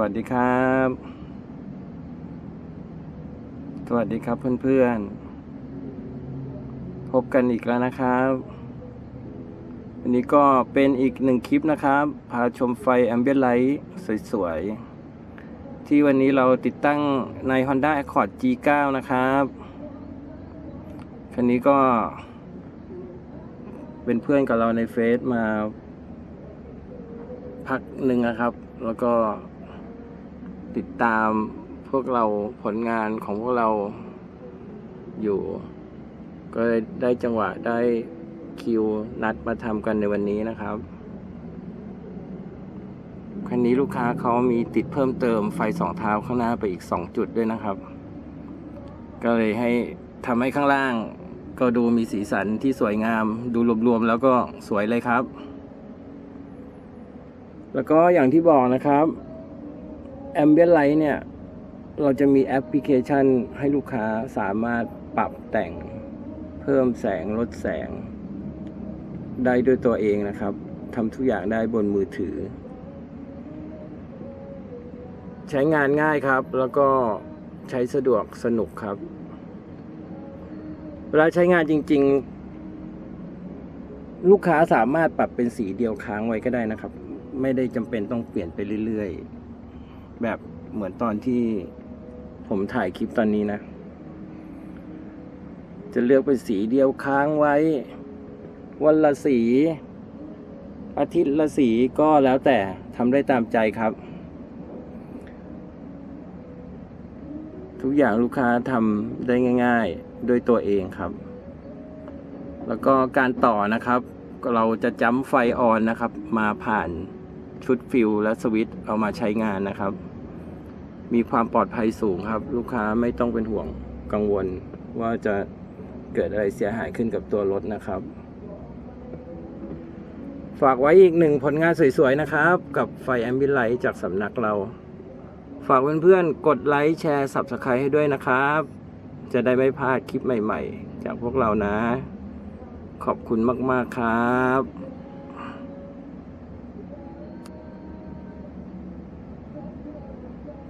วัสดีครับ สวัสดีครับเพื่อนๆ พบกันอีกแล้วนะครับ วันนี้ก็เป็นอีกหนึ่งคลิปนะครับ พาชมไฟแอมเบียไลท์สวยๆ ที่วันนี้เราติดตั้งใน Honda Accord G9 นะครับคันนี้ก็ เป็นเพื่อนกับเราในเฟซมาพักหนึ่งนะครับ แล้วก็ ติดตามพวกเราผลงานของพวกเราอยู่ ก็เลยได้จังหวะได้คิวนัดมาทำกันในวันนี้นะครับคันนี้ลูกค้าเขามีติดเพิ่มเติมไฟสองเท้าข้างหน้าไปอีกสองจุดด้วยนะครับ ก็เลยให้ทำให้ข้างล่าง ก็ดูมีสีสันที่สวยงาม ดูรวมๆแล้วก็สวยเลยครับ แล้วก็อย่างที่บอกนะครับ Ambient Light เนี่ย เราจะมีแอปพลิเคชันให้ลูกค้าสามารถปรับแต่งเพิ่มแสงลดแสง ได้ด้วยตัวเองนะครับทำทุกอย่างได้บนมือถือ ใช้งานง่ายครับ แล้วก็ใช้สะดวกสนุกครับ เวลาใช้งานจริง ๆ ลูกค้าสามารถปรับเป็นสีเดียวค้างไว้ก็ได้นะครับ ไม่ได้จำเป็นต้องเปลี่ยนไปเรื่อย ๆ แบบเหมือนตอนที่ผมถ่ายคลิปตอนนี้นะ จะเลือกเป็นสีเดียวค้างไว้ วันละสี อาทิตย์ละสีก็แล้วแต่ทำได้ตามใจครับ ทุกอย่างลูกค้าทำได้ง่าย ๆ ด้วยตัวเองครับ แล้วก็การต่อนะครับ เราจะจ้ำไฟออนนะครับ มาผ่าน ชุดฟิลและสวิตช์เอามาใช้งานนะครับ มีความปลอดภัยสูงครับ ลูกค้าไม่ต้องเป็นห่วงกังวลว่าจะเกิดอะไรเสียหายขึ้นกับตัวรถนะครับ ฝากไว้อีกหนึ่งผลงานสวยๆนะครับ กับไฟแอมบิไลท์จากสำนักเรา ฝากเพื่อนๆกดไลค์แชร์ Subscribe ให้ด้วยนะครับ จะได้ไม่พลาดคลิปใหม่ๆ จากพวกเรานะ ขอบคุณมากๆครับ